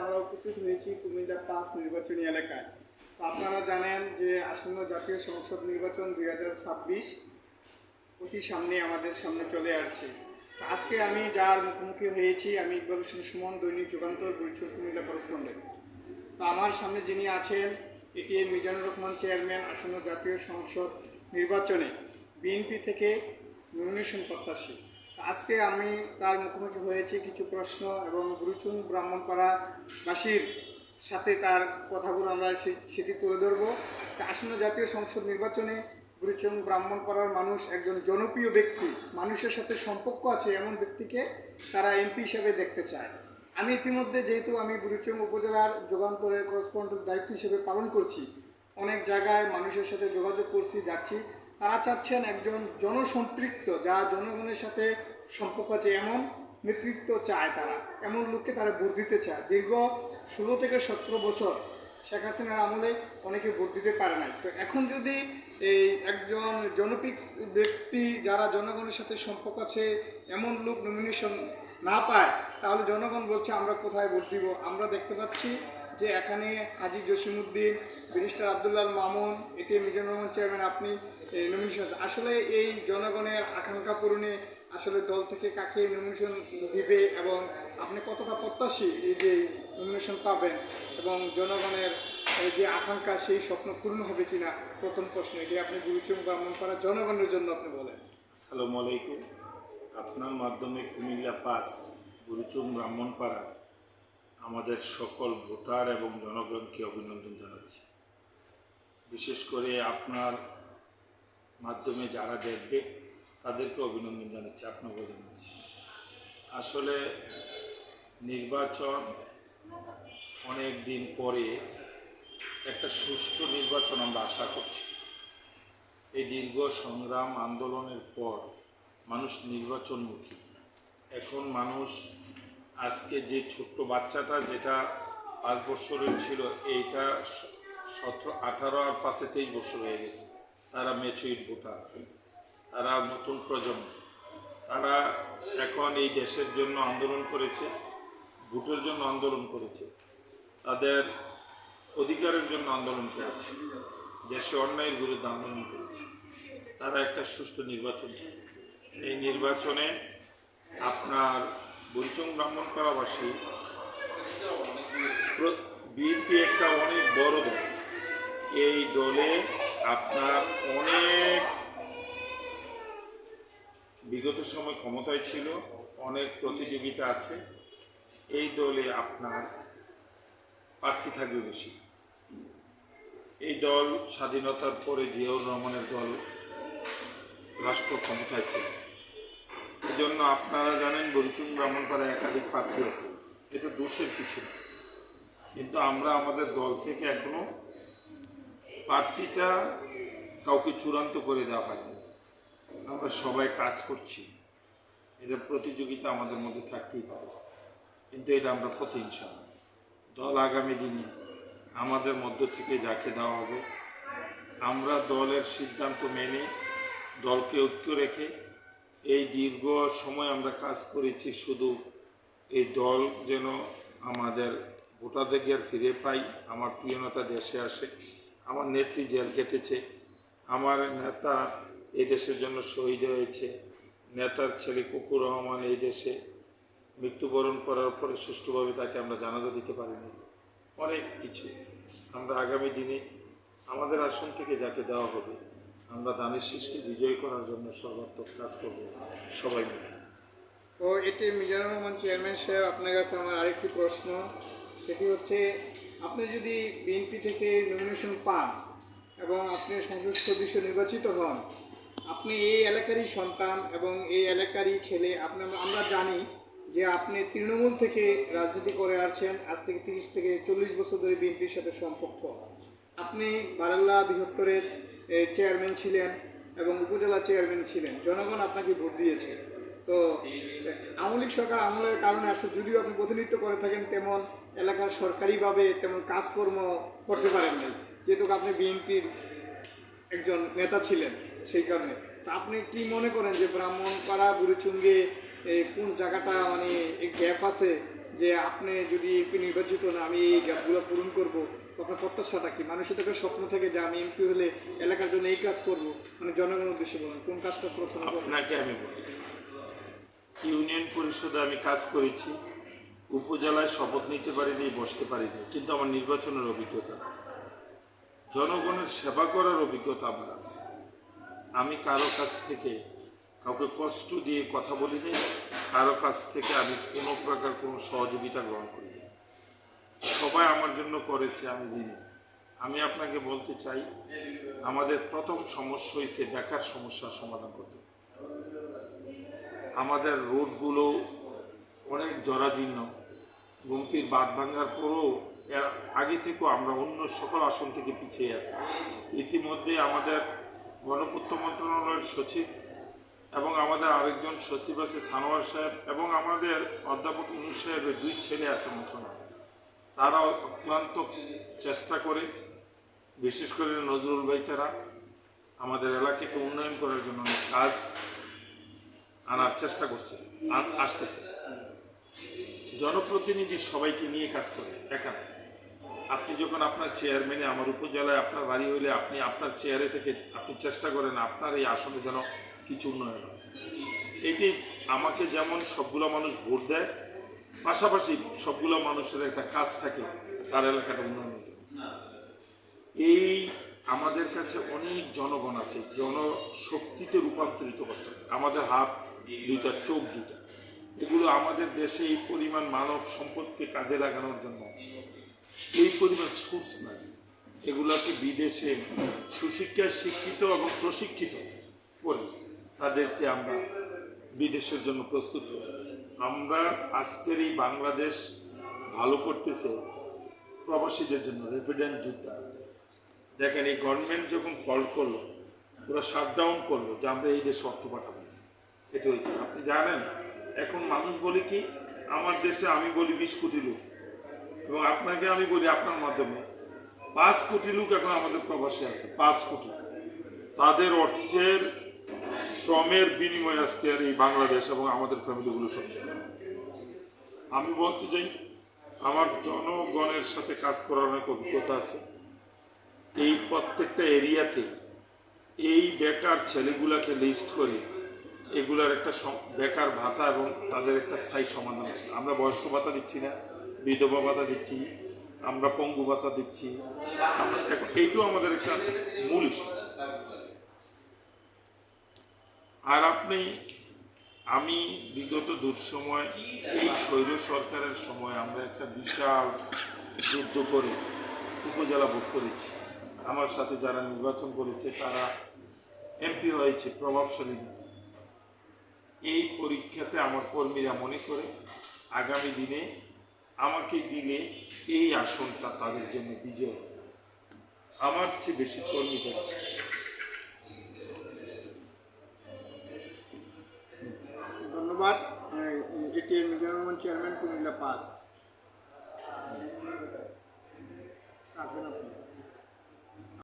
আমরা উপস্থিত হয়েছি কুমিল্লা পাঁচ নির্বাচনী এলাকায়। তো আপনারা জানেন যে আসন্ন জাতীয় সংসদ নির্বাচন দুই হাজার ছাব্বিশ অতি সামনে আমাদের সামনে চলে আসছে। আজকে আমি যার মুখোমুখি হয়েছি, আমি ইকবাল হোসেন সুমন, দৈনিক যুগান্তর, বরিশাল কুমিল্লা করসপন্ডেন্ট। তো আমার সামনে যিনি আছেন, এটি মিজানুর রহমান চেয়ারম্যান আসন্ন জাতীয় সংসদ নির্বাচনে। বিএনপি থেকে নমিনেশন প্রত্যাশী। আজকে আমি তার মুখোমুখি হয়েছি কিছু প্রশ্ন এবং গুরুচুন ব্রাহ্মণপাড়াবাসীর সাথে তার কথাগুলো আমরা সেটি তুলে ধরবো। আসন্ন জাতীয় সংসদ নির্বাচনে গুরুচুন ব্রাহ্মণপাড়ার মানুষ একজন জনপ্রিয় ব্যক্তি, মানুষের সাথে সম্পর্ক আছে এমন ব্যক্তিকে তারা এমপি হিসেবে দেখতে চায়। আমি ইতিমধ্যে যেহেতু আমি বুড়িচং উপজেলার যুগান্তরের করসপন্ডেন্ট দায়িত্ব হিসেবে পালন করছি, অনেক জায়গায় মানুষের সাথে যোগাযোগ করছি, যাচ্ছি। তারা চাচ্ছেন একজন জনসম্পৃক্ত, যা জনগণের সাথে সম্পর্ক আছে, এমন নেতৃত্ব চায় তারা, এমন লোককে তারা ভোট দিতে চায়। দীর্ঘ ষোলো থেকে সতেরো বছর শেখ হাসিনার আমলে অনেকে ভোট দিতে পারে নাই। তো এখন যদি এই একজন জনপ্রিয় ব্যক্তি, যারা জনগণের সাথে সম্পর্ক আছে, এমন লোক নমিনেশন না পায়, তাহলে জনগণ বলছে, আমরা কোথায় ভোট দিব? আমরা দেখতে পাচ্ছি যে এখানে হাজি জসিমুদ্দিন ব্যারিস্টার আবদুল্লাহ মামুন এটি মিজানুর রহমান চেয়ারম্যান আপনি নমিনেশন আসলে এই জনগণের আকাঙ্ক্ষা পূরণে আসলে দল থেকে কাকে নমিনেশন দিবে এবং আপনি কতটা প্রত্যাশী এই যে নমিনেশন পাবেন এবং জনগণের যে আকাঙ্ক্ষা সেই স্বপ্ন পূর্ণ হবে কিনা? প্রথম প্রশ্ন, এটি আপনি গুরুচুম ব্রাহ্মণ করা জনগণের জন্য আপনি বলেন। আসসালামু আলাইকুম। আপনার মাধ্যমে কুমিল্লা পাস, গুরুচুম ব্রাহ্মণপাড়া আমাদের সকল ভোটার এবং জনগণকে অভিনন্দন জানাচ্ছি। বিশেষ করে আপনার মাধ্যমে যারা দেখবে, তাদেরকে অভিনন্দন জানাচ্ছি, আপনাকেও জানাচ্ছি। আসলে নির্বাচন অনেক দিন পরে একটা সুষ্ঠু নির্বাচন আমরা আশা করছি। এই দীর্ঘ সংগ্রাম আন্দোলনের পর মানুষ নির্বাচনমুখী। এখন মানুষ আজকে যে ছোট্ট বাচ্চাটা যেটা পাঁচ বছরের ছিল, এইটা সতেরো, আঠারো আর পাঁচে তেইশ বছর হয়ে গেছে। তারা ম্যাচুইড ভোটার। তারা নতুন প্রজন্ম। তারা এখন এই দেশের জন্য আন্দোলন করেছে, ভোটের জন্য আন্দোলন করেছে। তাদের অধিকারের জন্য আন্দোলন করেছে। দেশে অন্যায়ের বিরুদ্ধে আন্দোলন করেছে। তারা একটা সুষ্ঠু নির্বাচন। এই নির্বাচনে আপনার বরিচং ব্রাহ্মণপাড়াবাসী বিএনপি একটা অনেক বড় দল। এই দলে আপনার অনেক বিগত সময় ক্ষমতায় ছিল, অনেক প্রতিযোগিতা আছে। এই দলে আপনার প্রার্থী থাকবে বেশি। এই দল স্বাধীনতার পরে জিয়াউর রহমানের দল রাষ্ট্র ক্ষমতায় ছিল। এই জন্য আপনারা জানেন বরিচুং ব্রাহ্মণপাড়ায় একাধিক প্রার্থী আছে। এটা দোষের কিছু না। কিন্তু আমরা আমাদের দল থেকে এখনও প্রার্থীটা কাউকে চূড়ান্ত করে দেওয়া হয়নি। আমরা সবাই কাজ করছি। এটা প্রতিযোগিতা আমাদের মধ্যে থাকতেই পারে। কিন্তু এটা আমরা প্রতিহিংসা। দল আগামী দিনে আমাদের মধ্য থেকে যাকে দেওয়া হবে, আমরা দলের সিদ্ধান্ত মেনে দলকে ঐক্য রেখে এই দীর্ঘ সময় আমরা কাজ করেছি, শুধু এই দল যেন আমাদের ভোটাধিকার ফিরে পাই আমার প্রিয় নেতা দেশে আসে, আমার নেত্রী জেল কেটেছে আমার নেতা এই দেশের জন্য শহীদ হয়েছে, নেতার ছেলে কুকুর রহমান এই দেশে মৃত্যুবরণ করার পরে সুষ্ঠুভাবে তাকে আমরা জানাজা দিতে পারিনি। অনেক কিছু। আমরা আগামী দিনে আমাদের আসন থেকে যাকে দেওয়া হবে আমরা দানের শীষকে বিজয় করার জন্য সর্বাত্মক কাজ করব, সবাই মিলে। তো এটি মিজানুর রহমান চেয়ারম্যান সাহেব, আপনার কাছে আমার আরেকটি প্রশ্ন। সেটি হচ্ছে, আপনি যদি বিএনপি থেকে নমিনেশন পান এবং আপনি সংসদ সদস্য নির্বাচিত হন, আপনি এই এলাকারই সন্তান এবং এই এলাকারই ছেলে, আপনি আমরা জানি যে আপনি তৃণমূল থেকে রাজনীতি করে আসছেন, আজ থেকে তিরিশ থেকে চল্লিশ বছর ধরে বিএনপির সাথে সম্পর্ক। আপনি বারাল্লা বৃহত্তরের চেয়ারম্যান ছিলেন এবং উপজেলা চেয়ারম্যান ছিলেন। জনগণ আপনাকে ভোট দিয়েছে। তো, আওয়ামী লীগ সরকার আমলের কারণে আসলে যদিও আপনি প্রতিনিধিত্ব করে থাকেন, তেমন এলাকার সরকারিভাবে তেমন কাজকর্ম করতে পারেননি যেহেতু আপনি বিএনপির একজন নেতা ছিলেন সেই কারণে। তা আপনি কি মনে করেন যে ব্রাহ্মণপাড়া বুড়িচুঙ্গে কোন জায়গাটা মানে গ্যাপ আছে? যে আপনি যদি নির্বাচিত না আমি এই গ্যাপগুলো পূরণ করব? আপনার প্রত্যাশাটা কি মানুষের একটা স্বপ্ন থেকে যে আমি এমপি হলে এলাকার জন্য এই কাজ করব মানে জনগণের উদ্দেশ্যে বলুন, কোন কাজটা প্রথম আপনাকে আমি বলি, ইউনিয়ন পরিষদে আমি কাজ করেছি, উপজেলায় শপথ নিতে পারিনি, বসতে পারিনি, কিন্তু আমার নির্বাচনের অভিজ্ঞতা আছে। জনগণের সেবা করার অভিজ্ঞতা আমার আছে। আমি কারও কাছ থেকে কাউকে কষ্ট দিয়ে কথা বলিনি, কারও কাছ থেকে আমি কোনো প্রকার কোনো সহযোগিতা গ্রহণ করিনি। সবাই আমার জন্য করেছে, আমি দিইনি। আমি আপনাকে বলতে চাই, আমাদের প্রথম সমস্যা হয়েছে বেকার সমস্যার সমাধান করতে। আমাদের রোডগুলো অনেক জরাজীর্ণ, গুমতির বাদ ভাঙ্গার পরও আগে থেকেও আমরা অন্য সকল আসন থেকে পিছিয়ে আছি। ইতিমধ্যে আমাদের গণপূর্ত মন্ত্রণালয়ের সচিব এবং আমাদের আরেকজন সচিব আছে সানোয়ার সাহেব এবং আমাদের অধ্যাপক ইনু সাহেবের দুই ছেলে আছে মন্ত্রণালয়। তারা অক্লান্ত চেষ্টা করে, বিশেষ করে নজরুল ভাই তারা, আমাদের এলাকাকে উন্নয়ন করার জন্য অনেক কাজ আনার চেষ্টা করছে আসতেছে। জনপ্রতিনিধি সবাইকে নিয়ে কাজ করে, একা আপনি যখন আপনার চেয়ারম্যানে, আমার উপজেলায় আপনার বাড়ি হইলে আপনি আপনার চেয়ারে থেকে আপনি চেষ্টা করেন, আপনার এই আসনে যেন কিছু উন্নয়ন হয়। এটি আমাকে যেমন সবগুলো মানুষ ভোট দেয় পাশাপাশি সবগুলো মানুষের একটা কাজ থাকে, তার এলাকাটা উন্নয়নের জন্য। এই আমাদের কাছে অনেক জনগণ আছে, জনশক্তিতে রূপান্তরিত করতে আমাদের হাত দুইটা, চোখ দুইটা। এগুলো আমাদের দেশে এই পরিমাণ মানব সম্পদকে কাজে লাগানোর জন্য এই পরিমাণ সোর্স নাই। এগুলোকে বিদেশে সুশিক্ষায় শিক্ষিত এবং প্রশিক্ষিত করে তাদেরকে আমরা বিদেশের জন্য প্রস্তুত করি। আমরা আজকের এই বাংলাদেশ ভালো করতেছে প্রবাসীদের জন্য রেফিডেন্ট যোদ্ধা। দেখেন, এই গভর্নমেন্ট যখন ফল করল ওরা শাটডাউন করল যে আমরা এই দেশে অর্থ পাঠাবো। এটা হয়েছে। আপনি জানেন, এখন মানুষ বলে কি, আমার দেশে আমি বলি বিশ কোটি লোক। এবং আপনাকে আমি বলি আপনার মাধ্যমে, পাঁচ কোটি লোক এখন আমাদের প্রবাসী আছে, পাঁচ কোটি। তাদের অর্থের শ্রমের বিনিময়ে আজকে আর এই বাংলাদেশ এবং আমাদের ফ্যামিলিগুলো সব আমি বলতে চাই, আমার জনগণের সাথে কাজ করার অনেক অভিজ্ঞতা আছে। এই প্রত্যেকটা এরিয়াতে এই বেকার ছেলেগুলাকে লিস্ট করে এগুলার একটা বেকার ভাতা এবং তাদের একটা স্থায়ী সমাধান আমরা বয়স্ক ভাতা দিচ্ছি না, বিধবা ভাতা দিচ্ছি, আমরা পঙ্গু ভাতা দিচ্ছি। এইটাও আমাদের একটা মূল issue। আর আপনি, আমি বিগত দুঃসময় এই স্বৈর সরকারের সময় আমরা একটা বিশাল যুদ্ধ করে উপজেলা ভোট করেছি। আমার সাথে যারা নির্বাচন করেছে, তারা এমপি হয়েছে, প্রভাবশালী। এই পরীক্ষাতে আমার কর্মীরা মনে করে, আগামী দিনে আমাকে দিলে এই আসনটা তাদের জন্য বিজয়। আমার চেয়ে বেশি কর্মীদের আছে এটিএম চেয়ারম্যান কুমিল্লা পাস